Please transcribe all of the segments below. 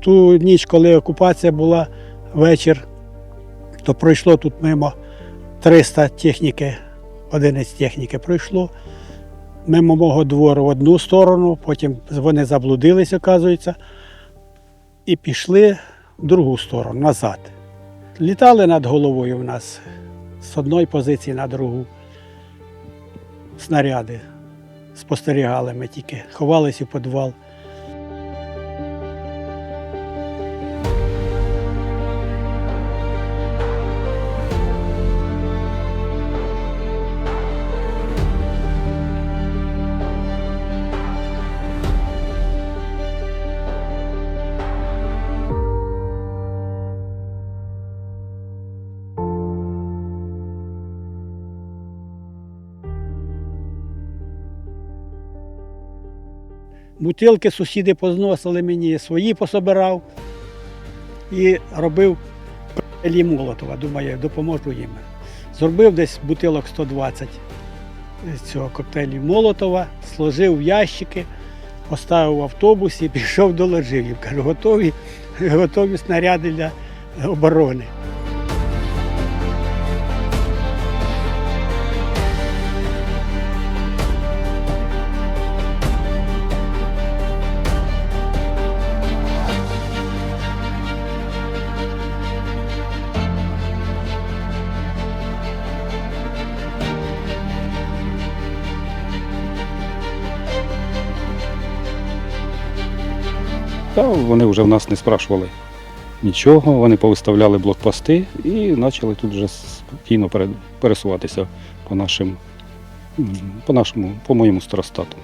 Ту ніч, коли окупація була вечір, то пройшло тут мимо 300 техніки, одиниць техніки пройшло. Мимо мого двору в одну сторону, потім вони заблудились, оказується, і пішли в другу сторону, назад. Літали над головою в нас з одної позиції на другу. Снаряди. Спостерігали ми тільки, ховалися в підвал. Бутилки сусіди позносили мені, свої пособирав і робив коктейлі Молотова. Думаю, допоможу їм. Зробив десь бутилок 120 цього коктейлю Молотова, сложив в ящики, поставив в автобусі, пішов до ложилів. Кажу, готові, готові снаряди для оборони. Та вони вже в нас не спрашували нічого, вони повиставляли блокпости і почали тут вже спокійно пересуватися по нашим, по нашому, по моєму старостату.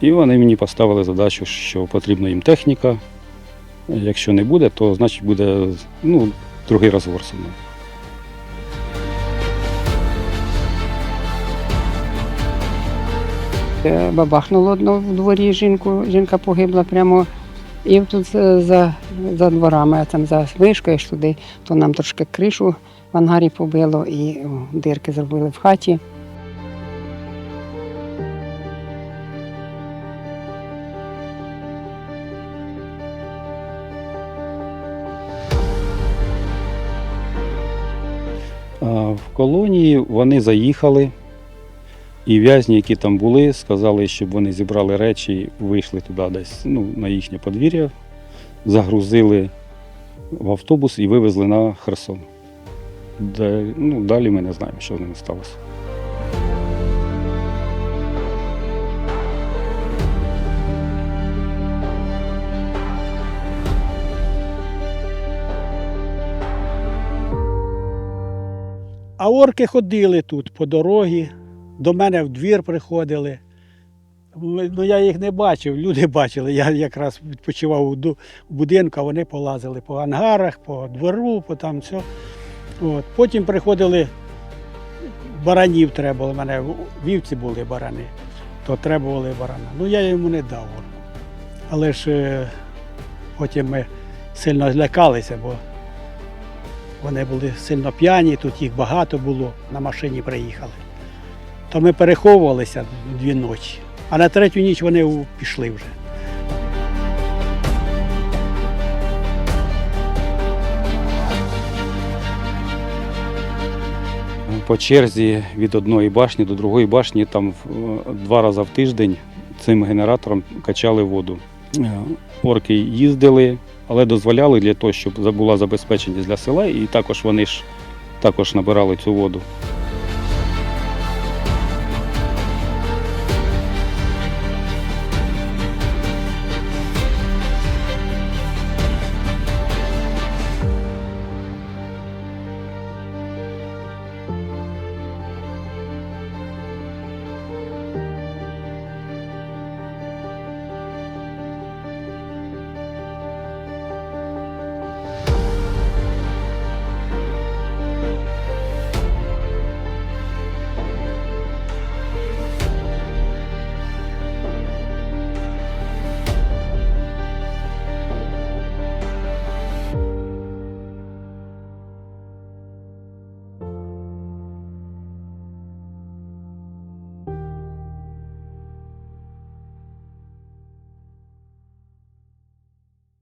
І вони мені поставили задачу, що потрібна їм техніка. Якщо не буде, то значить буде ну, другий розговор зі мною. Е, Бабахнуло одно в дворі жінку, жінка погибла прямо. І тут за, за, за дворами, а там за вишкою ж туди, то нам трошки кришу в ангарі побило і дирки зробили в хаті. В колонії вони заїхали, і в'язні, які там були, сказали, щоб вони зібрали речі, вийшли туди десь ну, на їхнє подвір'я, загрузили в автобус і вивезли на Херсон. Де, ну, далі ми не знаємо, що з ними сталося. А орки ходили тут по дорогі, до мене в двір приходили. Ну, я їх не бачив, люди бачили. Я якраз відпочивав у будинку, а вони полазили по ангарах, по двору, по там все. От. Потім приходили, баранів треба було. У мене вівці були барани, то треба були барана. Ну я йому не дав. Але ж е, потім ми сильно злякалися, бо вони були сильно п'яні, тут їх багато було, на машині приїхали. То ми переховувалися дві ночі, а на третю ніч вони пішли вже. По черзі від одної башні до другої башні там е, два рази в тиждень цим генератором качали воду. Е, Орки їздили, але дозволяли для того, щоб була забезпеченість для села, і також вони ж також набирали цю воду.